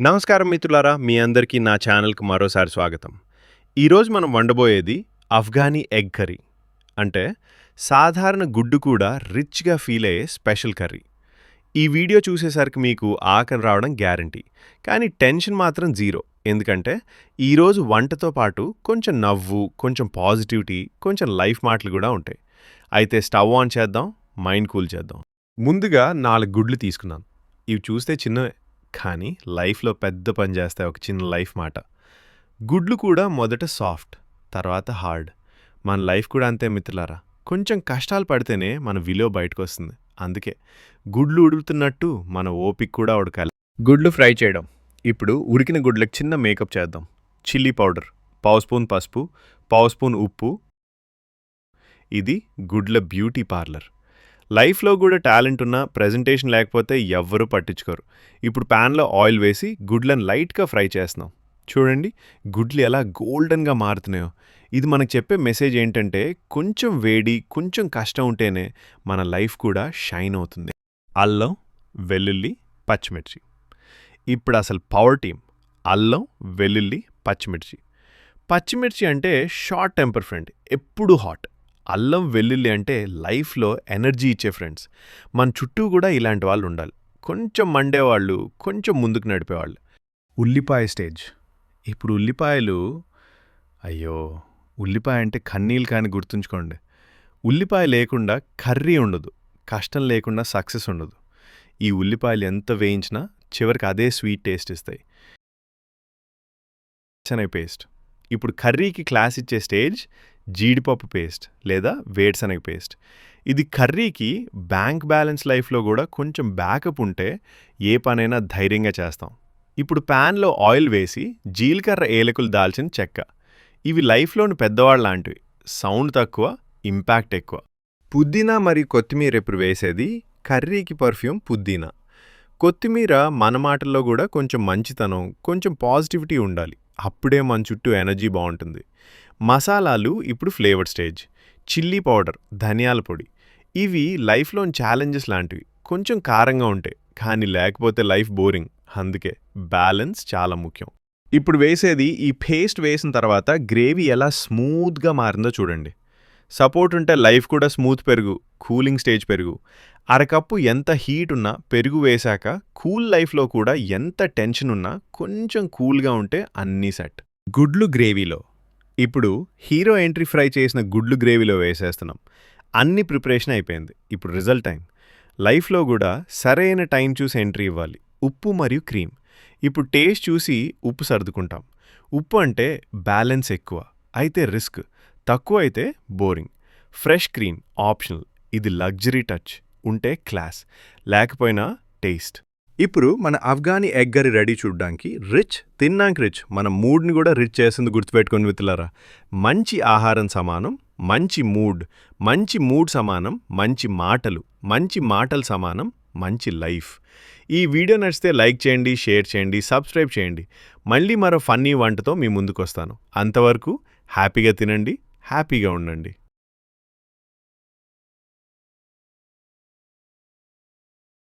నమస్కారం మిత్రులారా మీ అందరికీ నా ఛానల్కి మరోసారి స్వాగతం. ఈరోజు మనం వండబోయేది అఫ్ఘానీ ఎగ్ కర్రీ. అంటే సాధారణ గుడ్డు కూడా రిచ్గా ఫీల్ అయ్యే స్పెషల్ కర్రీ. ఈ వీడియో చూసేసరికి మీకు ఆకలి రావడం గ్యారంటీ. కానీ టెన్షన్ మాత్రం జీరో. ఎందుకంటే ఈరోజు వంటతో పాటు కొంచెం నవ్వు కొంచెం పాజిటివిటీ కొంచెం లైఫ్ మాటలు కూడా ఉంటాయి. అయితే స్టవ్ ఆన్ చేద్దాం మైండ్ కూల్ చేద్దాం. ముందుగా నాలుగు గుడ్లు తీసుకున్నాను. ఇవి చూస్తే చిన్నవే. కానీ లైఫ్లో పెద్ద పని చేస్తాయి ఒక చిన్న లైఫ్ మాట. గుడ్లు కూడా మొదట సాఫ్ట్ తర్వాత హార్డ్. మన లైఫ్ కూడా అంతే మిత్రులారా. కొంచెం కష్టాలు పడితేనే మన విలువ బయటకు వస్తుంది అందుకే గుడ్లు ఉడుకుతున్నట్టు మన ఓపిక కూడా ఉడకాలి గుడ్లు ఫ్రై చేయడం. ఇప్పుడు ఉడికిన గుడ్లకు చిన్న మేకప్ చేద్దాం. చిల్లీ పౌడర్ పావు స్పూన్ పసుపు పావు స్పూన్ ఉప్పు. ఇది గుడ్ల బ్యూటీ పార్లర్. లైఫ్లో కూడా టాలెంట్ ఉన్నా ప్రజెంటేషన్ లేకపోతే ఎవ్వరూ పట్టించుకోరు. ఇప్పుడు ప్యాన్లో ఆయిల్ వేసి గుడ్లను లైట్గా ఫ్రై చేస్తున్నాం. చూడండి గుడ్లు ఎలా గోల్డెన్గా మారుతున్నాయో. ఇది మనకు చెప్పే మెసేజ్ ఏంటంటే కొంచెం వేడి కొంచెం కష్టం ఉంటేనే మన లైఫ్ కూడా షైన్ అవుతుంది. అల్లం వెల్లుల్లి పచ్చిమిర్చి. ఇప్పుడు అసలు పవర్ టీం అల్లం వెల్లుల్లి పచ్చిమిర్చి. పచ్చిమిర్చి అంటే షార్ట్ టెంపర్ ఫ్రెండ్ ఎప్పుడూ హాట్. అల్లం వెల్లుల్లి అంటే లైఫ్లో ఎనర్జీ ఇచ్చే ఫ్రెండ్స్. మన చుట్టూ కూడా ఇలాంటి వాళ్ళు ఉండాలి. కొంచెం మండేవాళ్ళు కొంచెం ముందుకు నడిపేవాళ్ళు. ఉల్లిపాయ స్టేజ్. ఇప్పుడు ఉల్లిపాయలు అయ్యో ఉల్లిపాయ అంటే కన్నీళ్ళు కానీ గుర్తుంచుకోండి. ఉల్లిపాయ లేకుండా కర్రీ ఉండదు. కష్టం లేకుండా సక్సెస్ ఉండదు. ఈ ఉల్లిపాయలు ఎంత వేయించినా చివరికి అదే స్వీట్ టేస్ట్ ఇస్తాయి. శనగ పేస్ట్ ఇప్పుడు కర్రీకి క్లాస్ ఇచ్చే స్టేజ్ జీడిపప్పు పేస్ట్ లేదా వేడ్శనగ పేస్ట్. ఇది కర్రీకి బ్యాంక్ బ్యాలెన్స్ లైఫ్లో కూడా కొంచెం బ్యాకప్ ఉంటే ఏ పనైనా ధైర్యంగా చేస్తాం. ఇప్పుడు ప్యాన్లో ఆయిల్ వేసి జీలకర్ర ఏలకులు దాల్చిన చెక్క. ఇవి లైఫ్లోని పెద్దవాళ్ళ లాంటివి. సౌండ్ తక్కువ ఇంపాక్ట్ ఎక్కువ. పుదీనా మరియు కొత్తిమీర ఇప్పుడు వేసేది? కర్రీకి పర్ఫ్యూమ్ పుదీనా. కొత్తిమీర మన మాటల్లో కూడా కొంచెం మంచితనం కొంచెం పాజిటివిటీ ఉండాలి. అప్పుడే మన చుట్టూ ఎనర్జీ బాగుంటుంది. మసాలాలు ఇప్పుడు ఫ్లేవర్ స్టేజ్. చిల్లీ పౌడర్ ధనియాల పొడి. ఇవి లైఫ్లోని ఛాలెంజెస్ లాంటివి. కొంచెం కారంగా ఉంటాయి కానీ లేకపోతే లైఫ్ బోరింగ్. అందుకే బ్యాలెన్స్ చాలా ముఖ్యం. ఇప్పుడు వేసేది ఈ పేస్ట్ వేసిన తర్వాత గ్రేవీ ఎలా స్మూత్గా మారిందో చూడండి. సపోర్ట్ ఉంటే లైఫ్ కూడా స్మూత్ పెరుగు కూలింగ్ స్టేజ్ పెరుగు. అరకప్పు ఎంత హీట్ ఉన్నా పెరుగు వేశాక కూల్ లైఫ్లో కూడా ఎంత టెన్షన్ ఉన్నా కొంచెం కూల్గా ఉంటే అన్నీ సెట్. గుడ్లు గ్రేవీలో. ఇప్పుడు హీరో ఎంట్రీ ఫ్రై చేసిన గుడ్లు గ్రేవీలో వేసేస్తున్నాం. అన్ని ప్రిపరేషన్ అయిపోయింది. ఇప్పుడు రిజల్ట్ టైం. లైఫ్లో కూడా సరైన టైం చూసి ఎంట్రీ ఇవ్వాలి. ఉప్పు మరియు క్రీమ్. ఇప్పుడు టేస్ట్ చూసి ఉప్పు సర్దుకుంటాం. ఉప్పు అంటే బ్యాలెన్స్ ఎక్కువ. అయితే రిస్క్. తక్కువ అయితే బోరింగ్. Fresh cream. ఆప్షనల్. ఇది లగ్జరీ టచ్. ఉంటే క్లాస్ లేకపోయినా టేస్ట్. ఇప్పుడు మన అఫ్ఘానీ ఎగ్ కర్రీ రెడీ చూడడానికి రిచ్ తిన్నాక రిచ్ మన మూడ్ని కూడా రిచ్ చేసింది గుర్తుపెట్టుకొని మిత్రులారా. మంచి ఆహారం సమానం మంచి మూడ్ మంచి మూడ్ సమానం మంచి మాటలు మంచి మాటలు సమానం మంచి లైఫ్. ఈ వీడియో నచ్చితే లైక్ చేయండి షేర్ చేయండి సబ్స్క్రైబ్ చేయండి. మళ్ళీ మరో ఫన్నీ వంటతో మీ ముందుకు వస్తాను అంతవరకు హ్యాపీగా తినండి హ్యాపీగా ఉండండి.